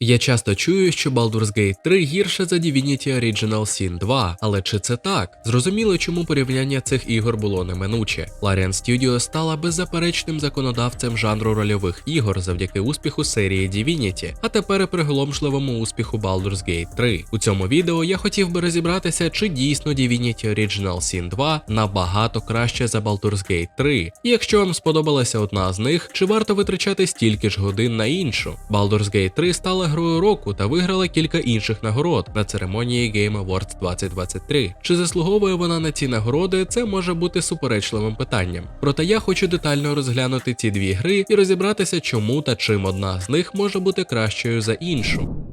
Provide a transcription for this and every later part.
Я часто чую, що Baldur's Gate 3 гірше за Divinity Original Sin 2, але чи це так? Зрозуміло, чому порівняння цих ігор було неминуче. Larian Studios стала беззаперечним законодавцем жанру рольових ігор завдяки успіху серії Divinity, а тепер приголомшливому успіху Baldur's Gate 3. У цьому відео я хотів би розібратися, чи дійсно Divinity Original Sin 2 набагато краще за Baldur's Gate 3. І якщо вам сподобалася одна з них, чи варто витрачати стільки ж годин на іншу? Baldur's Gate 3 стала грою року та виграла кілька інших нагород на церемонії Game Awards 2023. Чи заслуговує вона на ці нагороди? Це може бути суперечливим питанням. Проте я хочу детально розглянути ці дві гри і розібратися, чому та чим одна з них може бути кращою за іншу.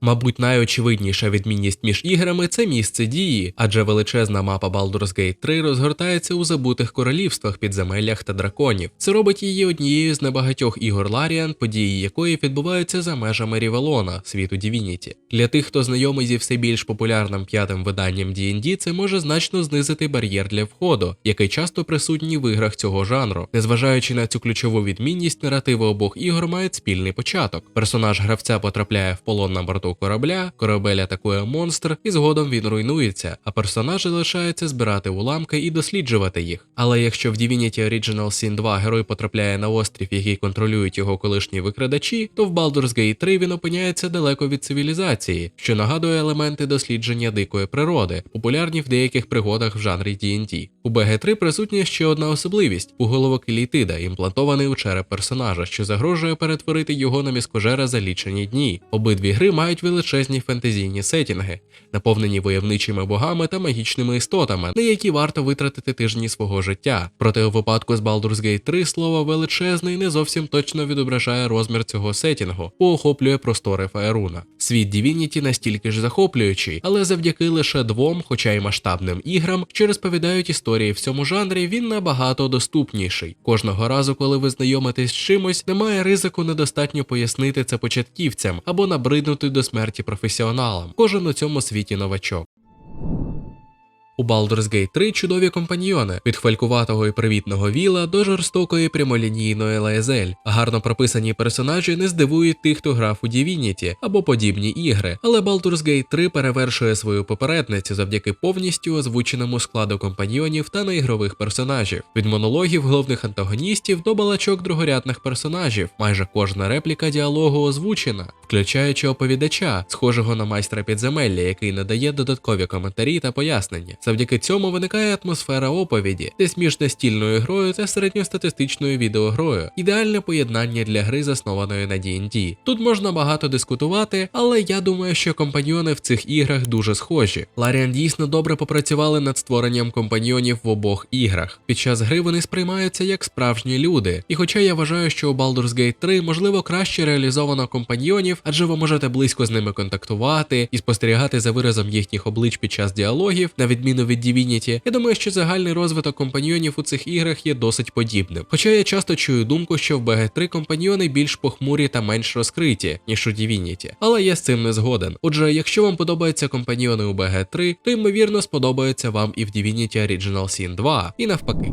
Мабуть, найочевидніша відмінність між іграми це місце дії, адже величезна мапа Baldur's Gate 3 розгортається у забутих королівствах, підземеллях та драконів. Це робить її однією з небагатьох ігор Ларіан, події якої відбуваються за межами Рівелона, світу Divinity. Для тих, хто знайомий зі все більш популярним п'ятим виданням D&D, це може значно знизити бар'єр для входу, який часто присутній в іграх цього жанру. Незважаючи на цю ключову відмінність, наративи обох ігор мають спільний початок. Персонаж гравця потрапляє в полон на борту корабля, корабель атакує монстр, і згодом він руйнується, а персонажі лишаються збирати уламки і досліджувати їх. Але якщо в Divinity Original Sin 2 герой потрапляє на острів, який контролюють його колишні викрадачі, то в Baldur's Gate 3 він опиняється далеко від цивілізації, що нагадує елементи дослідження дикої природи, популярні в деяких пригодах в жанрі D&D. У BG3 присутня ще одна особливість уголовок Елітида, імплантований у череп персонажа, що загрожує перетворити його на міскожера за лічені дні. Обидві гри мають величезні фентезійні сетінги, наповнені войовничими богами та магічними істотами, на які варто витратити тижні свого життя. Проте у випадку з Baldur's Gate 3 слово величезний не зовсім точно відображає розмір цього сетінгу, бо охоплює простори Фаеруна. Світ Divinity настільки ж захоплюючий, але завдяки лише двом, хоча й масштабним іграм, що розповідають історії в цьому жанрі, він набагато доступніший. Кожного разу, коли ви знайомитесь з чимось, немає ризику недостатньо пояснити це початківцям або набриднути до смерті професіоналам. Кожен у цьому світі новачок. У Baldur's Gate 3 чудові компаньйони від хвалькуватого і привітного Віла до жорстокої прямолінійної Лаезель. Гарно прописані персонажі не здивують тих, хто грав у Divinity або подібні ігри, але Baldur's Gate 3 перевершує свою попередницю завдяки повністю озвученому складу компаньйонів та неігрових персонажів. Від монологів головних антагоністів до балачок другорядних персонажів. Майже кожна репліка діалогу озвучена, включаючи оповідача, схожого на майстра підземелля, який надає додаткові коментарі та пояснення. Завдяки цьому виникає атмосфера оповіді, десь між настільною грою та середньостатистичною відеогрою. Ідеальне поєднання для гри, заснованої на D&D. Тут можна багато дискутувати, але я думаю, що компаньйони в цих іграх дуже схожі. Ларіан дійсно добре попрацювали над створенням компаньйонів в обох іграх. Під час гри вони сприймаються як справжні люди. І хоча я вважаю, що у Baldur's Gate 3 можливо краще реалізовано компаньйонів, адже ви можете близько з ними контактувати і спостерігати за виразом їхніх облич під час діалогів, на відміну від Divinity, я думаю, що загальний розвиток компаньйонів у цих іграх є досить подібним. Хоча я часто чую думку, що в BG3 компаньйони більш похмурі та менш розкриті, ніж у Divinity. Але я з цим не згоден. Отже, якщо вам подобаються компаньйони у BG3, то ймовірно сподобаються вам і в Divinity Original Sin 2, і навпаки.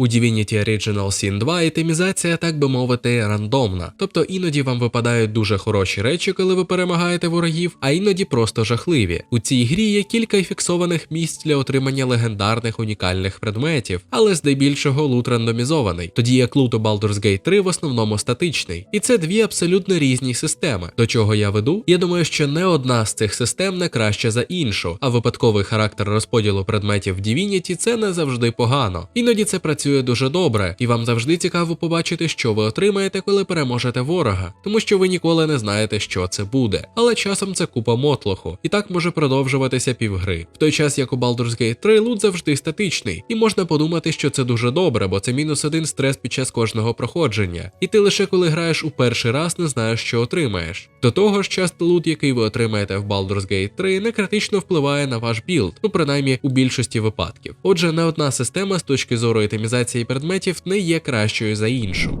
У Divinity Original Sin 2 ітемізація, так би мовити, рандомна, тобто іноді вам випадають дуже хороші речі, коли ви перемагаєте ворогів, а іноді просто жахливі. У цій грі є кілька фіксованих місць для отримання легендарних унікальних предметів, але здебільшого лут рандомізований, тоді як лут у Baldur's Gate 3 в основному статичний. І це дві абсолютно різні системи. До чого я веду? Я думаю, що не одна з цих систем не краща за іншу, а випадковий характер розподілу предметів в Divinity це не завжди погано. Іноді це працює дуже добре, і вам завжди цікаво побачити, що ви отримаєте, коли переможете ворога, тому що ви ніколи не знаєте, що це буде. Але часом це купа мотлоху, і так може продовжуватися півгри. В той час, як у Baldur's Gate 3 лут завжди статичний, і можна подумати, що це дуже добре, бо це мінус один стрес під час кожного проходження. І ти лише коли граєш у перший раз, не знаєш, що отримаєш. До того ж, часто лут, який ви отримаєте в Baldur's Gate 3, не критично впливає на ваш білд, ну принаймні у більшості випадків. Отже, не одна система з точки зору етемізації предметів не є кращою за іншу.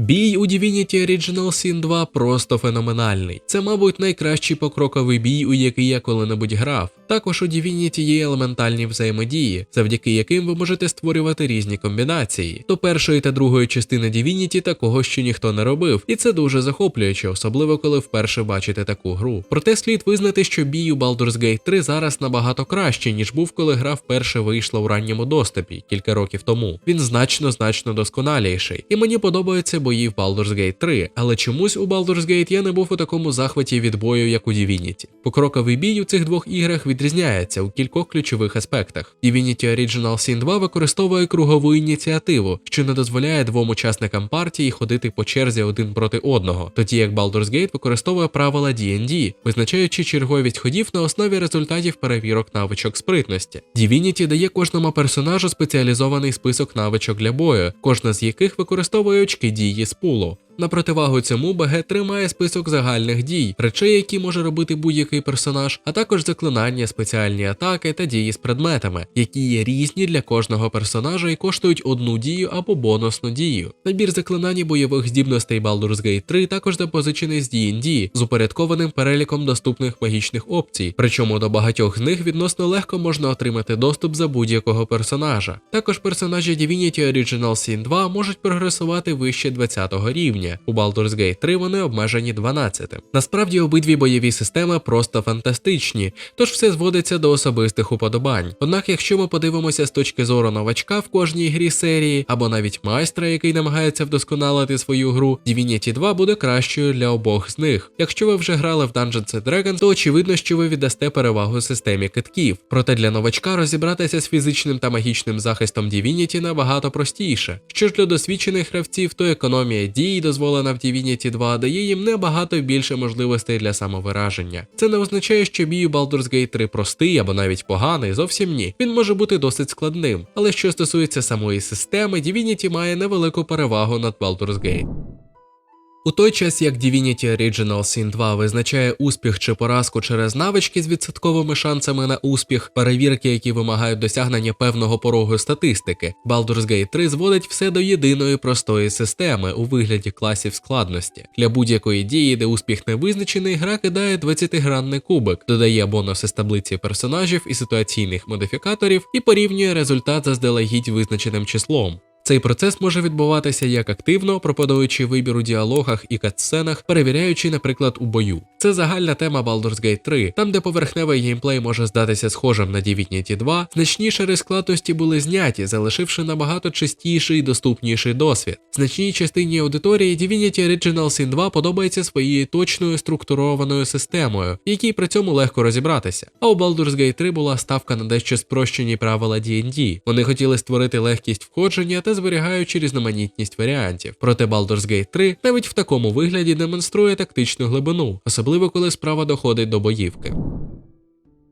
Бій у Divinity Original Sin 2 просто феноменальний. Це, мабуть, найкращий покроковий бій, у який я коли-небудь грав. Також у Divinity є елементальні взаємодії, завдяки яким ви можете створювати різні комбінації. До першої та другої частини Divinity такого ще ніхто не робив, і це дуже захоплююче, особливо коли вперше бачите таку гру. Проте слід визнати, що бій у Baldur's Gate 3 зараз набагато краще, ніж був, коли гра вперше вийшла у ранньому доступі кілька років тому. Він значно значно досконаліший. І мені подобаються бої в Baldur's Gate 3, але чомусь у Baldur's Gate я не був у такому захваті від бою, як у Divinity. Покроковий бій у цих двох іграх відрізняється у кількох ключових аспектах. Divinity Original Sin 2 використовує кругову ініціативу, що не дозволяє двом учасникам партії ходити по черзі один проти одного, тоді як Baldur's Gate використовує правила D&D, визначаючи черговість ходів на основі результатів перевірок навичок спритності. Divinity дає кожному персонажу спеціалізований список навичок для бою, кожна з яких використовує очки дії з пулу. На противагу цьому БГ3 має список загальних дій, речей, які може робити будь-який персонаж, а також заклинання, спеціальні атаки та дії з предметами, які є різні для кожного персонажа і коштують одну дію або бонусну дію. Набір заклинань бойових здібностей Baldur's Gate 3 також запозичений з D&D з упорядкованим переліком доступних магічних опцій, причому до багатьох з них відносно легко можна отримати доступ за будь-якого персонажа. Також персонажі Divinity Original Sin 2 можуть прогресувати вище 20 рівня. У Baldur's Gate 3 вони обмежені 12. Насправді обидві бойові системи просто фантастичні, тож все зводиться до особистих уподобань. Однак, якщо ми подивимося з точки зору новачка в кожній грі серії, або навіть майстра, який намагається вдосконалити свою гру, Divinity 2 буде кращою для обох з них. Якщо ви вже грали в Dungeons Dragons, то очевидно, що ви віддасте перевагу системі китків. Проте для новачка розібратися з фізичним та магічним захистом Divinity набагато простіше. Що ж для досвідчених гравців, то економія дій дозволена в Divinity 2 дає їм набагато більше можливостей для самовираження. Це не означає, що бій у Baldur's Gate 3 простий або навіть поганий, зовсім ні. Він може бути досить складним. Але що стосується самої системи, Divinity має невелику перевагу над Baldur's Gate. У той час як Divinity Original Sin 2 визначає успіх чи поразку через навички з відсотковими шансами на успіх, перевірки, які вимагають досягнення певного порогу статистики, Baldur's Gate 3 зводить все до єдиної простої системи у вигляді класів складності. Для будь-якої дії, де успіх не визначений, гра кидає 20-гранний кубик, додає бонуси з таблиці персонажів і ситуаційних модифікаторів і порівнює результат заздалегідь визначеним числом. Цей процес може відбуватися як активно, пропонуючи вибір у діалогах і катсценах, перевіряючи, наприклад, у бою. Це загальна тема Baldur's Gate 3, там, де поверхневий геймплей може здатися схожим на Divinity 2, значні шари складності були зняті, залишивши набагато чистіший і доступніший досвід. Значній частині аудиторії Divinity Original Sin 2 подобається своєю точною структурованою системою, якій при цьому легко розібратися. А у Baldur's Gate 3 була ставка на дещо спрощені правила D&D. Вони хотіли створити легкість входження та зберігаючи різноманітність варіантів. Проте Baldur's Gate 3 навіть в такому вигляді демонструє тактичну глибину, особливо коли справа доходить до боївки.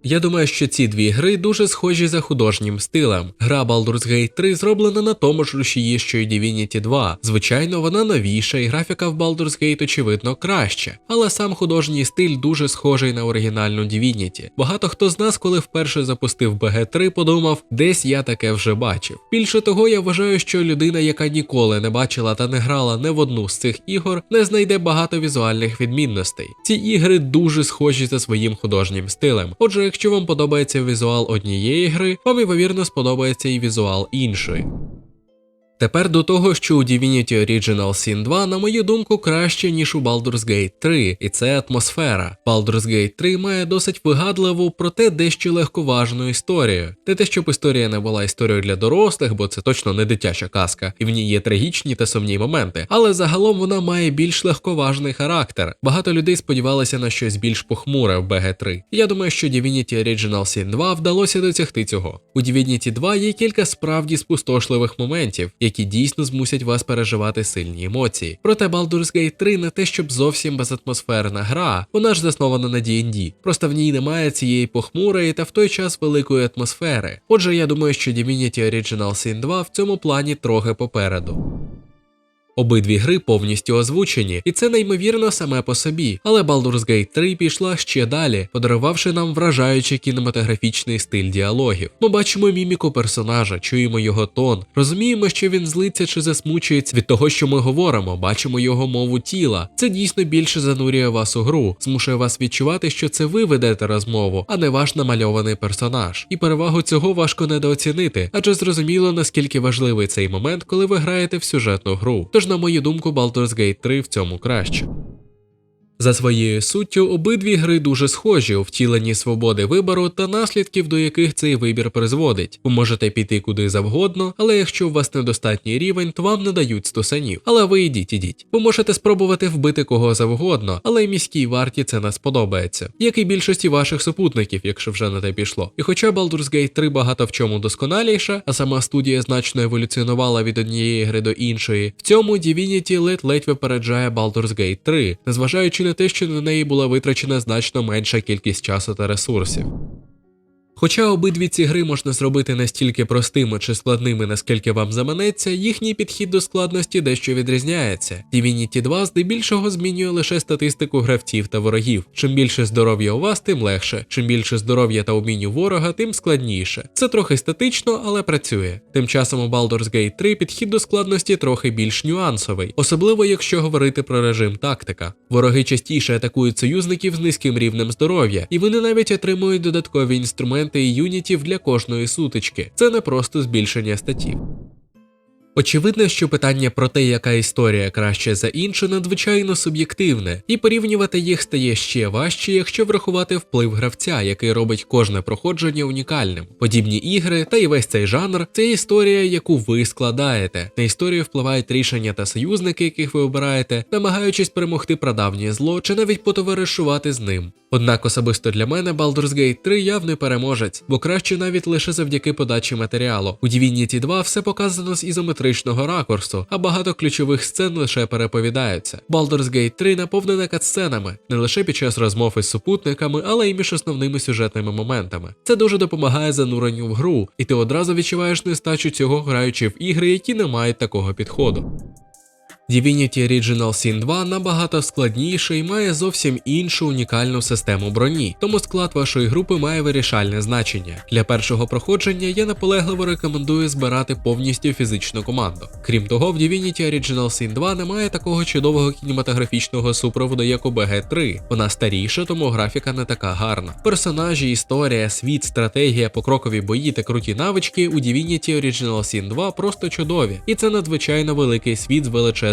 Я думаю, що ці дві гри дуже схожі за художнім стилем. Гра Baldur's Gate 3 зроблена на тому ж рушії, що й Divinity 2. Звичайно, вона новіша, і графіка в Baldur's Gate, очевидно, краща, але сам художній стиль дуже схожий на оригінальну Divinity. Багато хто з нас, коли вперше запустив BG3, подумав, десь я таке вже бачив. Більше того, я вважаю, що людина, яка ніколи не бачила та не грала не в одну з цих ігор, не знайде багато візуальних відмінностей. Ці ігри дуже схожі за своїм художнім стилем. Отже, якщо вам подобається візуал однієї гри, вам ймовірно сподобається і візуал іншої. Тепер до того, що у Divinity Original Sin 2, на мою думку, краще, ніж у Baldur's Gate 3, і це атмосфера. Baldur's Gate 3 має досить вигадливу, проте дещо легковажну історію. Не те, щоб історія не була історією для дорослих, бо це точно не дитяча казка, і в ній є трагічні та сумні моменти, але загалом вона має більш легковажний характер. Багато людей сподівалися на щось більш похмуре в BG3. Я думаю, що Divinity Original Sin 2 вдалося досягти цього. У Divinity 2 є кілька справді спустошливих моментів які дійсно змусять вас переживати сильні емоції. Проте Baldur's Gate 3 не те, щоб зовсім безатмосферна гра, вона ж заснована на D&D. Просто в ній немає цієї похмурої та в той час великої атмосфери. Отже, я думаю, що Divinity Original Sin 2 в цьому плані трохи попереду. Обидві гри повністю озвучені, і це неймовірно саме по собі. Але Baldur's Gate 3 пішла ще далі, подарувавши нам вражаючий кінематографічний стиль діалогів. Ми бачимо міміку персонажа, чуємо його тон, розуміємо, що він злиться чи засмучується від того, що ми говоримо, бачимо його мову тіла. Це дійсно більше занурює вас у гру, змушує вас відчувати, що це ви ведете розмову, а не ваш намальований персонаж. І перевагу цього важко недооцінити, адже зрозуміло наскільки важливий цей момент, коли ви граєте в сюжетну гру. Тож, на мою думку, Baldur's Gate 3 в цьому краще. За своєю суттю, обидві гри дуже схожі у втіленні свободи вибору та наслідків, до яких цей вибір призводить. Ви можете піти куди завгодно, але якщо у вас недостатній рівень, то вам не дають стусанів. Але ви йдіть, ідіть. Ви можете спробувати вбити кого завгодно, але міській варті це не сподобається, як і більшості ваших супутників, якщо вже на те пішло. І хоча Baldur's Gate 3 багато в чому досконаліша, а сама студія значно еволюціонувала від однієї гри до іншої, в цьому Divinity ледь-ледь випереджає Baldur's Gate 3, незважаючи на те, що на неї була витрачена значно менша кількість часу та ресурсів. Хоча обидві ці гри можна зробити настільки простими чи складними, наскільки вам заманеться, їхній підхід до складності дещо відрізняється. Divinity 2 здебільшого змінює лише статистику гравців та ворогів. Чим більше здоров'я у вас, тим легше. Чим більше здоров'я та умінь ворога, тим складніше. Це трохи статично, але працює. Тим часом у Baldur's Gate 3 підхід до складності трохи більш нюансовий, особливо якщо говорити про режим тактика. Вороги частіше атакують союзників з низьким рівнем здоров'я, і вони навіть отримують додаткові інструменти і юнітів для кожної сутички. Це не просто збільшення статів. Очевидно, що питання про те, яка історія краще за іншу, надзвичайно суб'єктивне, і порівнювати їх стає ще важче, якщо врахувати вплив гравця, який робить кожне проходження унікальним. Подібні ігри та й весь цей жанр це історія, яку ви складаєте. На історію впливають рішення та союзники, яких ви обираєте, намагаючись перемогти прадавнє зло чи навіть потоваришувати з ним. Однак особисто для мене Baldur's Gate 3 явний переможець, бо краще навіть лише завдяки подачі матеріалу. У Divinity 2 все показано з ізометричного ракурсу, а багато ключових сцен лише переповідаються. Baldur's Gate 3 наповнена катсценами не лише під час розмов із супутниками, але й між основними сюжетними моментами. Це дуже допомагає зануренню в гру, і ти одразу відчуваєш нестачу цього граючи в ігри, які не мають такого підходу. Divinity Original Sin 2 набагато складніше і має зовсім іншу унікальну систему броні, тому склад вашої групи має вирішальне значення. Для першого проходження я наполегливо рекомендую збирати повністю фізичну команду. Крім того, в Divinity Original Sin 2 немає такого чудового кінематографічного супроводу, як у BG3. Вона старіша, тому графіка не така гарна. Персонажі, історія, світ, стратегія, покрокові бої та круті навички у Divinity Original Sin 2 просто чудові, і це надзвичайно великий світ з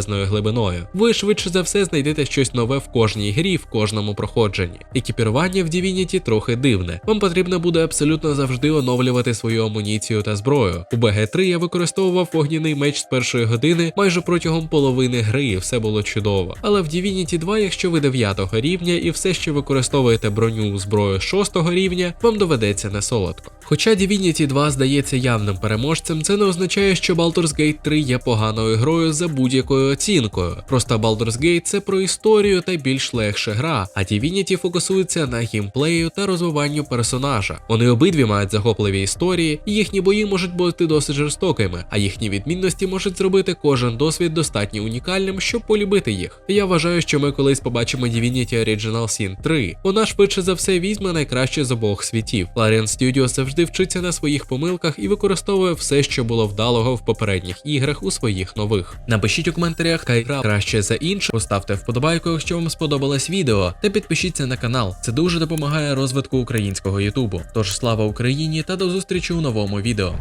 величезною глибиною. Ви швидше за все знайдете щось нове в кожній грі, в кожному проходженні. Екіпірування в Divinity трохи дивне. Вам потрібно буде абсолютно завжди оновлювати свою амуніцію та зброю. У BG3 я використовував вогняний меч з першої години майже протягом половини гри, і все було чудово. Але в Divinity 2, якщо ви 9 рівня і все ще використовуєте броню зброю 6 рівня, вам доведеться не солодко. Хоча Divinity 2 здається явним переможцем, це не означає, що Baldur's Gate 3 є поганою грою за будь-якою оцінкою. Просто Baldur's Gate це про історію та більш легша гра, а Divinity фокусується на геймплею та розвиванню персонажа. Вони обидві мають захопливі історії, і їхні бої можуть бути досить жорстокими, а їхні відмінності можуть зробити кожен досвід достатньо унікальним, щоб полюбити їх. Я вважаю, що ми колись побачимо Divinity Original Sin 3. Вона швидше за все візьме найкраще з обох світів. Larian Studios завжди вчиться на своїх помилках і використовує все, що було вдалого в попередніх іграх у своїх нових. Напишіть у коментарях, яка краще за інше. поставте вподобайку, якщо вам сподобалось відео, та підпишіться на канал. Це дуже допомагає розвитку українського Ютубу. Тож слава Україні та до зустрічі у новому відео.